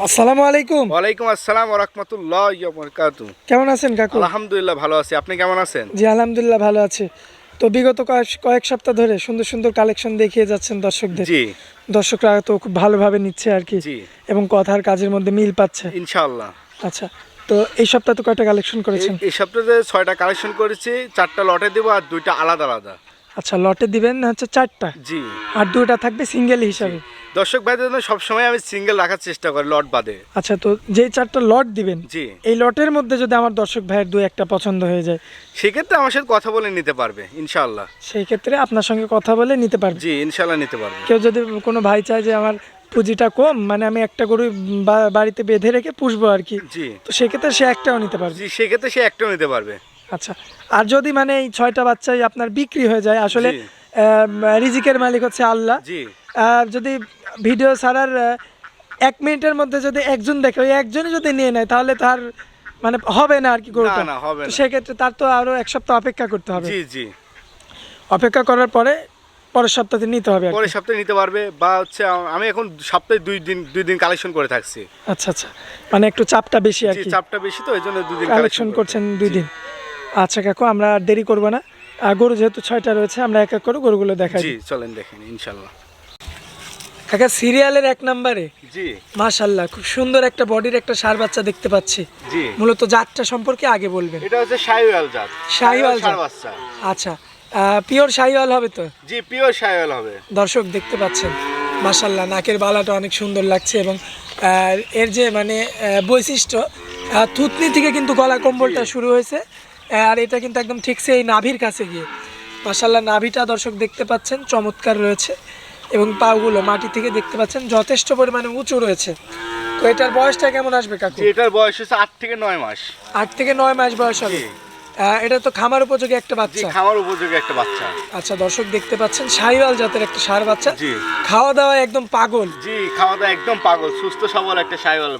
আসসালামু আলাইকুম। ওয়ালাইকুম আসসালাম ওরহমতুল্লাহ বরকাতু। কেমন আছেন কাকু? আলহামদুলিল্লাহ ভালো আছি। আপনি কেমন আছেন? জি আলহামদুলিল্লাহ ভালো আছে। তো বিগত কয়েক সপ্তাহ ধরে সুন্দর সুন্দর কালেকশন দেখিয়ে যাচ্ছেন দর্শকদের। জি। দর্শকরা তো খুব ভালোভাবে নিচ্ছে আর কি জি। এবং কথার কাজের মধ্যে মিল পাচ্ছে। ইনশাআল্লাহ। আচ্ছা তো এই সপ্তাহে তো কয়টা কালেকশন করেছেন? এই- সপ্তাহে ছয়টা কালেকশন করেছি চারটা লটে দেবো আর দুইটা আলাদা আলাদা। আচ্ছা লটে দিবেন হচ্ছে চারটা? জি। আর দুটা থাকবে সিঙ্গেল হিসাবে? দর্শক ভাইদের জন্য সবসময় আমি সিঙ্গেল রাখার চেষ্টা করি লট বাদে। আচ্ছা তো যেই চারটা লট দিবেন জি। এই লটের মধ্যে যদি আমার দর্শক ভাইয়ের দু একটা পছন্দ হয়ে যায় সেক্ষেত্রে আমার সাথে কথা বলে নিতে পারবে ইনশাআল্লাহ। সেই ক্ষেত্রে আপনার সঙ্গে কথা বলে নিতে পারবে। জি ইনশাআল্লাহ নিতে পারবে। কেউ যদি কোনো ভাই চায় যে আমার পুঁজিটা কম মানে আমি একটা গরু বাড়িতে বেঁধে রেখে পুষবো আর কি জি। তো সেক্ষেত্রে সে একটাও নিতে পারবে। জি সেক্ষেত্রে সে একটাও নিতে পারবে। আচ্ছা আর যদি মানে এই ছয়টা বাচ্চাই আপনার বিক্রি হয়ে যায় আসলে রিজিকের মালিক হচ্ছে আল্লাহ। জি। আর যদি ভিডিও ছাড়ার এক মিনিটের মধ্যে যদি একজন দেখে ওই একজনই যদি নিয়ে নেয় তাহলে তার মানে হবে না আর কি গরুটা। না, হবে। সেক্ষেত্রে তার তো আরও এক সপ্তাহ অপেক্ষা করতে হবে। জি জি। অপেক্ষা করার পরে পরের সপ্তাহে নিতে হবে পরের সপ্তাহে নিতে পারবে বা হচ্ছে আমি এখন সপ্তাহে দুই দিন দুই দিন কালেকশন করে থাকছি। আচ্ছা আচ্ছা। মানে একটু চাপটা বেশি আর জি কি। চাপটা বেশি তো এই জন্য দুই দিন কালেকশন করছেন দুই দিন। আচ্ছা কাকু আমরা আর দেরি করব না। আর গরু যেহেতু ছয়টা রয়েছে আমরা এক এক করে গরুগুলো দেখাই জি চলেন দেখেন ইনশাল্লাহ। কাকা সিরিয়ালের এক নম্বরে। জি। মাশাল্লাহ খুব সুন্দর একটা বডির একটা সার বাচ্চা দেখতে পাচ্ছি। জি। মূলত জাতটা সম্পর্কে আগে বলবেন। এটা হচ্ছে শাহিওয়াল জাত। শাহিওয়াল জাত। বাচ্চা। আচ্ছা পিওর শাহিওয়াল হবে তো? জি পিওর শাহিওয়াল হবে। দর্শক দেখতে পাচ্ছেন মাশাল্লাহ নাকের বালাটা অনেক সুন্দর লাগছে এবং এর যে মানে বৈশিষ্ট্য থুতনি থেকে কিন্তু গলা কম্বলটা শুরু হয়েছে আর এটা কিন্তু একদম ঠিকছে এই নাভির কাছে গিয়ে। মাশাল্লাহ নাভিটা দর্শক দেখতে পাচ্ছেন চমৎকার রয়েছে। এবং পাগুলো মাটি থেকে দেখতে পাচ্ছেন যথেষ্ট পরিমাণে উঁচু রয়েছে। তো এটার বয়সটা কেমন আসবে কাকু? এটার বয়স হচ্ছে আট থেকে নয় মাস। আট থেকে নয় মাস বয়স হবে। এটা তো খামার উপযোগী একটা জি বাচ্চা খামার উপযোগী একটা বাচ্চা। আচ্ছা দর্শক দেখতে পাচ্ছেন শাহিওয়াল জাতের একটা সার বাচ্চা। জি। খাওয়া দাওয়া একদম পাগল। জি খাওয়া দাওয়া একদম পাগল সুস্থ সবল একটা শাহিওয়াল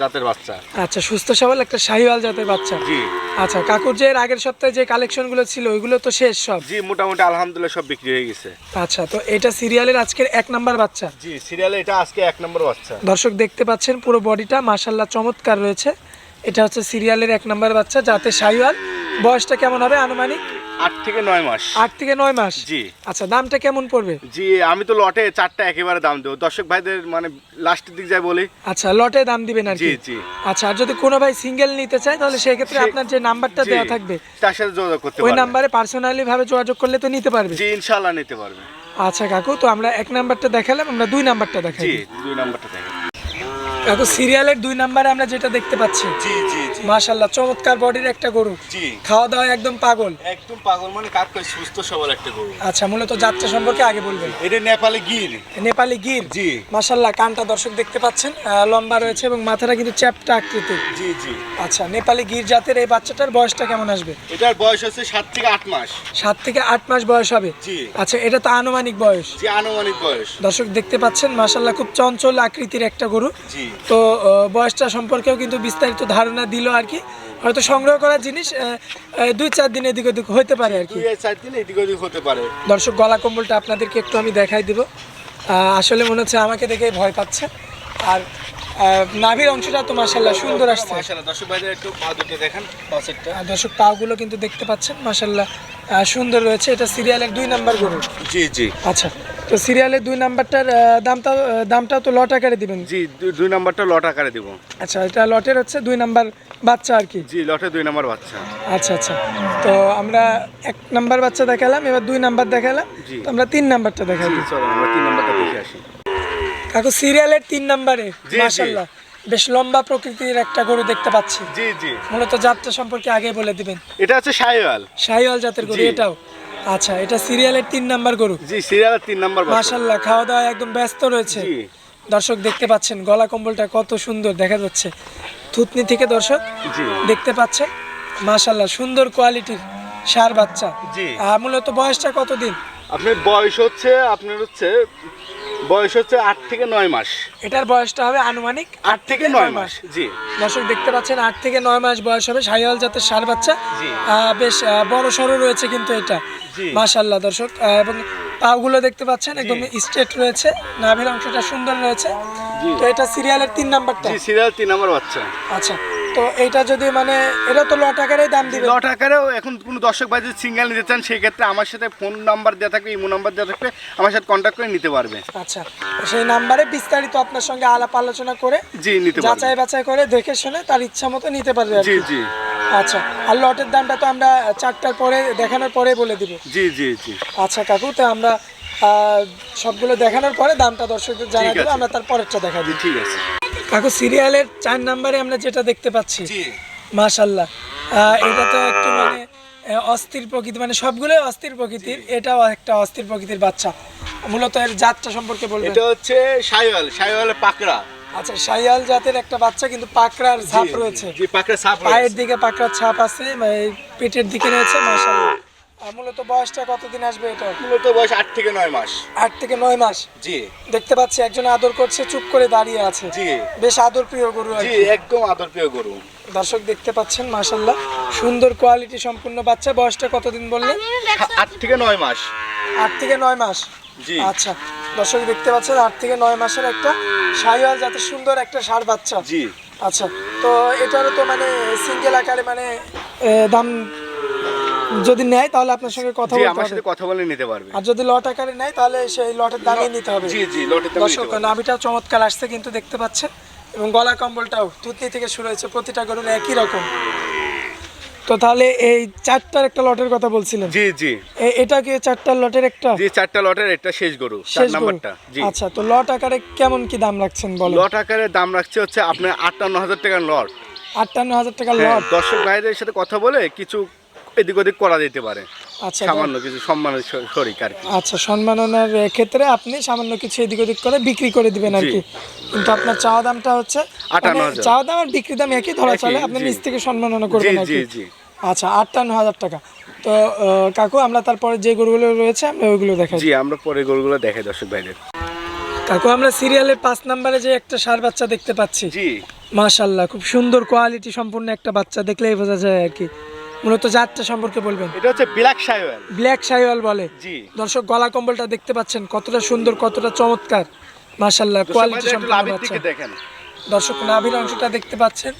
জাতের বাচ্চা। আচ্ছা সুস্থ সবল একটা শাহিওয়াল জাতের বাচ্চা। জি। আচ্ছা কাকুর যে আগের সপ্তাহে যে কালেকশনগুলো ছিল ওইগুলো তো শেষ সব? জি মোটামুটি আলহামদুলিল্লাহ সব বিক্রি হয়ে গেছে। আচ্ছা তো এটা সিরিয়ালের আজকের এক নাম্বার বাচ্চা? জি সিরিয়ালে এটা আজকে এক নম্বর বাচ্চা। দর্শক দেখতে পাচ্ছেন পুরো বডিটা মাশাল্লাহ চমৎকার রয়েছে। এটা হচ্ছে সিরিয়ালের এক নাম্বার বাচ্চা যাতে শাহিওয়াল। বয়সটা কেমন হবে আনুমানিক? আট থেকে নয় মাস। আট থেকে নয় মাস? জি। আচ্ছা দামটা কেমন পড়বে? জি আমি তো লটে চারটা একেবারে দাম দেবো। দর্শক ভাইদের মানে লাস্টের দিক যাই বলি। আচ্ছা লটে দাম দিবেন আর জি জি। আচ্ছা আর যদি কোনো ভাই সিঙ্গেল নিতে চায় তাহলে সেক্ষেত্রে সে- আপনার যে নাম্বারটা দেওয়া থাকবে তার সাথে যোগাযোগ করতে ওই নাম্বারে পার্সোনালি ভাবে যোগাযোগ করলে তো নিতে পারবে? জি ইনশাল্লাহ নিতে পারবে। আচ্ছা কাকু তো আমরা এক নাম্বারটা দেখালাম আমরা দুই নাম্বারটা দেখাই। জি দুই নাম্বারটা দেখেন কাকু সিরিয়ালের দুই নাম্বারে আমরা যেটা দেখতে পাচ্ছি। জি জি জি। মাশাল্লাহ চমৎকার বডির একটা গরু। জি। খাওয়া দাওয়া একদম পাগল। একদম পাগল মানে কাক কয় সুস্থ সবল একটা গরু। আচ্ছা মূলত যাত্রা সম্পর্কে আগে বলবেন। এটা নেপালি গির। নেপালি গির? জি। মাশাল্লাহ কানটা দর্শক দেখতে পাচ্ছেন লম্বা রয়েছে এবং মাথাটা কিন্তু চ্যাপটা আকৃতির। জি জি। আচ্ছা নেপালি গির জাতের এই বাচ্চাটার বয়সটা কেমন আসবে? এটার বয়স হচ্ছে সাত থেকে আট মাস। সাত থেকে আট মাস বয়স হবে? জি। আচ্ছা এটা তো আনুমানিক বয়স। জি আনুমানিক বয়স। দর্শক দেখতে পাচ্ছেন মাশাল্লাহ খুব চঞ্চল আকৃতির একটা গরু। জি। তো বয়সটা সম্পর্কেও কিন্তু বিস্তারিত ধারণা দিল আর কি। হয়তো সংগ্রহ করার জিনিস দুই চার দিন এদিক ওদিক হতে পারে আর কি। চার দিন এদিক ওদিক হতে পারে। দর্শক গলা কম্বলটা আপনাদেরকে একটু আমি দেখাই দিব। আসলে মনে হচ্ছে আমাকে দেখে ভয় পাচ্ছে। আর নাভির অংশটা তো মাসাল্লাহ সুন্দর আসছে। দর্শক ভাইদের একটু পা দুটো দেখেন দর্শক পাগুলো কিন্তু দেখতে পাচ্ছেন। মাসাল্লাহ সুন্দর রয়েছে। এটা সিরিয়ালের দুই নাম্বার গরু। জি জি। আচ্ছা। তো সিরিয়ালের দুই নাম্বারটার দামটা দামটাও তো লট আকারে দিবেন। জি দুই- নাম্বারটা লট আকারে দিব। আচ্ছা এটা লটের হচ্ছে দুই নাম্বার বাচ্চা আর কি? জি লটে দুই নাম্বার বাচ্চা। আচ্ছা আচ্ছা। তো আমরা এক নাম্বার বাচ্চা দেখালাম এবার দুই নাম্বার দেখালাম। তো আমরা তিন নাম্বারটা দেখাই। জি চলো আমরা তিন নাম্বারটা দেখে আসি। কাকু সিরিয়ালের তিন নাম্বারে জি। মাশাল্লাহ বেশ লম্বা প্রকৃতির একটা গরু দেখতে পাচ্ছি। জি জি। মূলত যাত্রা সম্পর্কে আগে বলে দিবেন। এটা হচ্ছে শাহিওয়াল। শাহিওয়াল জাতের গরু এটাও। আচ্ছা এটা সিরিয়ালের তিন নাম্বার গরু। জি সিরিয়ালের তিন নাম্বার মাশাল্লাহ খাওয়া দাওয়া একদম ব্যস্ত রয়েছে। জি। দর্শক দেখতে পাচ্ছেন গলা কম্বলটা কত সুন্দর দেখা যাচ্ছে। থুতনি থেকে দর্শক জি। দেখতে পাচ্ছেন মাশাল্লাহ সুন্দর কোয়ালিটির সার বাচ্চা। জি। মূলত বয়সটা কতদিন? আপনার বয়স হচ্ছে আপনার হচ্ছে বয়স হচ্ছে আট থেকে নয় মাস। এটার বয়সটা হবে আনুমানিক আট থেকে নয় মাস জি। দর্শক দেখতে পাচ্ছেন আট থেকে নয় মাস বয়স হবে সাইওয়াল জাতের সার বাচ্চা। আহ, বেশ বড় সড়ো রয়েছে কিন্তু এটা। জি। মাশাল্লাহ দর্শক এবং পাগুলো দেখতে পাচ্ছেন একদম স্ট্রেট রয়েছে নাভির অংশটা সুন্দর রয়েছে। তো এটা সিরিয়ালের তিন নাম্বারটা? সিরিয়াল তিন নম্বর বাচ্চা। আচ্ছা তো এটা যদি মানে এটা তো ল টাকারই দাম দিবে। লট আকারেও এখন কোনো দর্শক ভাই যদি সিঙ্গেল নিতে চান সেই ক্ষেত্রে আমার সাথে ফোন নাম্বার দেওয়া থাকবে ইমো নাম্বার দেওয়া থাকবে আমার সাথে কন্ট্যাক্ট করে নিতে পারবে। আচ্ছা সেই নাম্বারে বিস্তারিত আপনার সঙ্গে আলাপ আলোচনা করে জি নিতে পারবে। যাচাই বাছাই করে দেখে শুনে তার ইচ্ছা মতো নিতে পারবে জি জি। আচ্ছা আর লটের দামটা তো আমরা চারটার পরে দেখানোর পরে বলে দিব। জি জি জি। আচ্ছা কাকু তো আমরা সবগুলো দেখানোর পরে দামটা দর্শকদের জানা ঠিক দেবো আমরা তার পরেরটা দেখা দিই। ঠিক আছে। কাকু সিরিয়ালের চার নাম্বারে আমরা যেটা দেখতে পাচ্ছি মাশাল্লাহ এটা তো একটু মানে অস্থির প্রকৃতি মানে সবগুলোই অস্থির প্রকৃতির এটাও একটা অস্থির প্রকৃতির বাচ্চা। মূলত এর জাতটা সম্পর্কে বলবেন? এটা হচ্ছে সাইওয়াল সাইওয়ালের পাকড়া। আচ্ছা শাইয়াল জাতের একটা বাচ্চা কিন্তু পাকড়ার ছাপ রয়েছে। জি পাকড়া সাপ পায়ের দিকে পাকড়ার ছাপ আছে এই পেটের দিকে রয়েছে মাশাল্লাহ আর মূলত বয়সটা কতদিন আসবে এটা? মূলত বয়স আট থেকে নয় মাস। আট থেকে নয় মাস? জি। দেখতে পাচ্ছি একজন আদর করছে চুপ করে দাঁড়িয়ে আছে। জি। বেশ আদর প্রিয় গরু জি একদম আদর প্রিয় গরু। দর্শক দেখতে পাচ্ছেন মাশাল্লাহ সুন্দর কোয়ালিটি সম্পূর্ণ বাচ্চা। বয়সটা কতদিন বললেন? আট থেকে নয় মাস। আট থেকে নয় মাস? জি। আচ্ছা দর্শক দেখতে পাচ্ছেন আট থেকে নয় মাসের একটা সাইওয়াল জাতের সুন্দর একটা ষাঁড় বাচ্চা। জি। আচ্ছা তো এটারও তো মানে সিঙ্গেল আকারে মানে দাম যদি নেয় তাহলে আপনার সঙ্গে কথা বলতে আমার সাথে কথা বলে নিতে পারবে। আর যদি লট আকারে নেয় তাহলে সেই লটের দামই নিতে হবে। জি জি লটে তো দর্শক নাভিটাও চমৎকার আসছে কিন্তু দেখতে পাচ্ছেন। এবং গলা কম্বলটাও তুতনি থেকে শুরু হয়েছে প্রতিটা গরুর একই রকম। তো তাহলে এই চারটার একটা লটের কথা বলছিলেন। জি জি। এটা কি চারটার লটের একটা? জি চারটা লটের একটা শেষ গরু চার নাম্বারটা জি। আচ্ছা তো লট আকারে কেমন কি দাম রাখছেন বলেন? লট আকারে দাম রাখছে হচ্ছে আপনার আটান্ন হাজার টাকার লট। আটান্ন হাজার টাকা হ্যাঁ, লট। দর্শক ভাইদের সাথে কথা বলে কিছু এদিক ওদিক করা যেতে পারে। আচ্ছা সামান্য কিছু সম্মানের শরিক আর কি। আচ্ছা সম্মাননার ক্ষেত্রে আপনি সামান্য কিছু এদিক ওদিক করে বিক্রি করে দিবেন আর কি। কিন্তু আপনার চাওয়া দামটা হচ্ছে মানে চাওয়া দাম আর বিক্রি দাম একই ধরা চলে। আপনি জি। নিচ থেকে সম্মাননা করবেন জি জি আচ্ছা আটান্ন হাজার টাকা। তো কাকু আমরা তারপরে যে গরুগুলো রয়েছে আমরা ওইগুলো দেখাই। জি আমরা পরে গরুগুলো দেখাই দর্শক ভাইদের। কাকু আমরা সিরিয়ালের পাঁচ নাম্বারে যে একটা সার বাচ্চা দেখতে পাচ্ছি। জি। মাশাল্লাহ খুব সুন্দর কোয়ালিটি সম্পূর্ণ একটা বাচ্চা দেখলেই বোঝা যায় আর কি। মূলত জাতটা সম্পর্কে বলবেন? এটা হচ্ছে ব্ল্যাক সাইওয়াল ব্ল্যাক শাইওয়াল বলে। জি। দর্শক গলা কম্বলটা দেখতে পাচ্ছেন কতটা সুন্দর কতটা চমৎকার। মাশাল্লাহ দর্শক কোয়ালিটি দিকে দেখেন। দর্শক নাভির অংশটা দেখতে পাচ্ছেন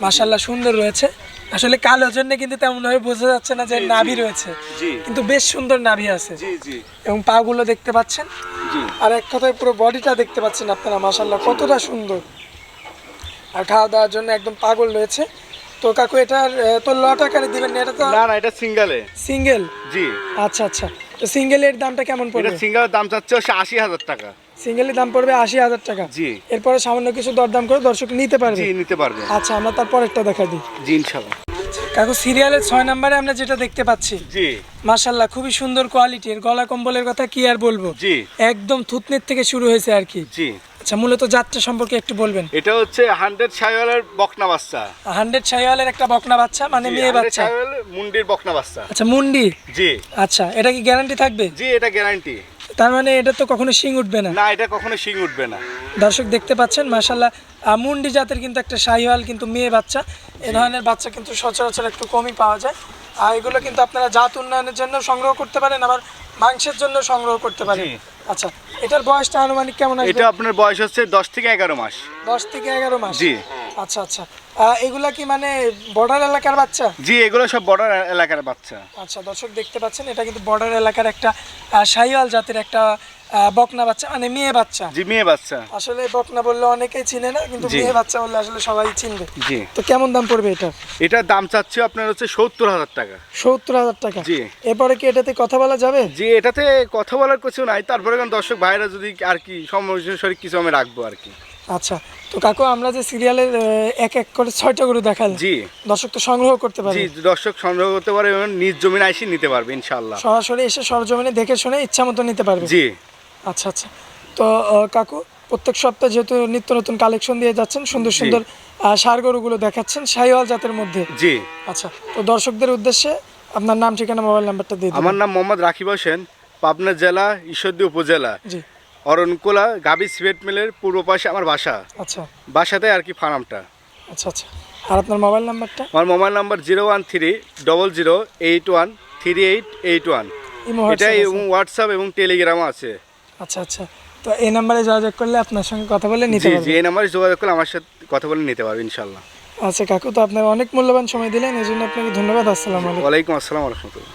মাশাল্লাহ সুন্দর রয়েছে। আসলে কালো জন্য কিন্তু তেমন ভাবে বোঝা যাচ্ছে না যে। নাভি রয়েছে। কিন্তু বেশ সুন্দর নাভি আছে। জি জি। এবং পাগুলো দেখতে পাচ্ছেন। আর এক কথায় পুরো বডিটা দেখতে পাচ্ছেন আপনারা মাশাল্লাহ কতটা সুন্দর। আর খাওয়া দাওয়ার জন্য একদম পাগল রয়েছে। তো কাকু এটার তো লট আকারে দিবেন না এটা তো না না এটা সিঙ্গেলে। সিঙ্গেল? জি। আচ্ছা আচ্ছা। তো সিঙ্গেলের দামটা কেমন পড়বে? এটা সিঙ্গেলের দাম চাচ্ছে হচ্ছে আশি হাজার টাকা। সিঙ্গেলের দাম পড়বে আশি হাজার টাকা? জি। এরপরে সামান্য কিছু দরদাম করে দর্শক নিতে পারবে? জি নিতে পারবে। আচ্ছা আমরা তারপর একটা দেখা দিই। জি ইনশাল্লাহ। কাকু সিরিয়ালের ছয় নম্বরে আমরা যেটা দেখতে পাচ্ছি জি। মাশাল্লাহ খুবই সুন্দর কোয়ালিটির গলা কম্বলের কথা কি আর বলব? জি। একদম থুতনির থেকে শুরু হয়েছে আর কি। জি। আচ্ছা মূলত যাত্রা সম্পর্কে একটু বলবেন। এটা হচ্ছে হান্ড্রেড সাইওয়ালের বকনা বাচ্চা। হান্ড্রেড শাইওয়ালের একটা বকনা বাচ্চা মানে মেয়ে বাচ্চা। মুন্ডির বকনা বাচ্চা। আচ্ছা মুন্ডি? জি। আচ্ছা এটা কি গ্যারান্টি থাকবে? জি এটা গ্যারান্টি তার মানে এটা তো কখনো শিং উঠবে না? না এটা কখনো শিং উঠবে না। দর্শক দেখতে পাচ্ছেন মাশাল্লাহ আহ, মুন্ডি জাতের কিন্তু একটা শাহিওয়াল কিন্তু মেয়ে বাচ্চা। এ ধরনের বাচ্চা কিন্তু সচরাচর একটু কমই পাওয়া যায়। আর এগুলো কিন্তু আপনারা জাত উন্নয়নের জন্য সংগ্রহ করতে পারেন আবার মাংসের জন্য সংগ্রহ করতে পারেন। আচ্ছা এটার বয়সটা আনুমানিক কেমন এটা আপনার বয়স হচ্ছে দশ থেকে এগারো মাস। দশ থেকে এগারো মাস? জি। আচ্ছা আচ্ছা। এগুলা কি মানে বর্ডার এলাকার বাচ্চা? জি এগুলো সব বর্ডার এলাকার বাচ্চা। আচ্ছা দর্শক দেখতে পাচ্ছেন এটা কিন্তু বর্ডার এলাকার একটা শাহিওয়াল জাতের একটা বকনা বাচ্চা মানে মেয়ে বাচ্চা। জি মেয়ে বাচ্চা। আসলে বকনা বললে অনেকেই চিনে না কিন্তু। মেয়ে বাচ্চা বললে আসলে সবাই চিনবে। জি। তো কেমন দাম পড়বে এটা? এটার দাম চাচ্ছে আপনার হচ্ছে সত্তর হাজার টাকা। সত্তর হাজার টাকা। জি। এরপরে কি এটাতে কথা বলা যাবে? জি এটাতে কথা বলার কিছু নাই তারপরে কারণ দর্শক ভাইরা যদি আর কি সমস্যা কিছু আমি রাখব আর কি। আচ্ছা তো কাকু আমরা যে সিরিয়ালের এক এক করে ছয়টা গরু দেখাল জি। দর্শক তো সংগ্রহ করতে পারে জি দর্শক সংগ্রহ করতে পারে এবং নিজ জমিন আইসি নিতে পারবে ইনশাল্লাহ সরাসরি এসে সরজমিনে দেখে শুনে ইচ্ছা মতো নিতে পারবে। জি। আচ্ছা আচ্ছা। তো কাকু প্রত্যেক সপ্তাহে যেহেতু নিত্য নতুন কালেকশন দিয়ে যাচ্ছেন সুন্দর সুন্দর ষাঁড় গরুগুলো দেখাচ্ছেন শাহিওয়াল জাতের মধ্যে। জি। আচ্ছা তো দর্শকদের উদ্দেশ্যে আপনার নাম ঠিকানা মোবাইল নাম্বারটা দিয়ে দিন আমার নাম মোহাম্মদ রাকিব হোসেন পাবনা জেলা ঈশ্বরদী উপজেলা। জি। অরণকোলা গাবি সিমেন্ট মিলের পূর্ব পাশে আমার বাসা। আচ্ছা। বাসাতে আর কি ফার্মটা আচ্ছা আচ্ছা। আর আপনার মোবাইল নাম্বারটা? আমার mobile number zero one three double zero eight one three eight eight one. এটা এবং হোয়াটসঅ্যাপ এবং টেলিগ্রামও আছে। আচ্ছা আচ্ছা। তো এই নাম্বারে যোগাযোগ করলে আপনার সঙ্গে কথা বলে নিতে জি পারবেন এই নাম্বারে যোগাযোগ করলে আমার সাথে কথা বলে নিতে পারবেন ইনশাল্লাহ আচ্ছা কাকু তো আপনার অনেক মূল্যবান সময় দিলেন এই জন্য আপনাকে ধন্যবাদ আসসালামু আলাইকুম। ওয়ালাইকুম আসসালাম রহমতুল্লাহ।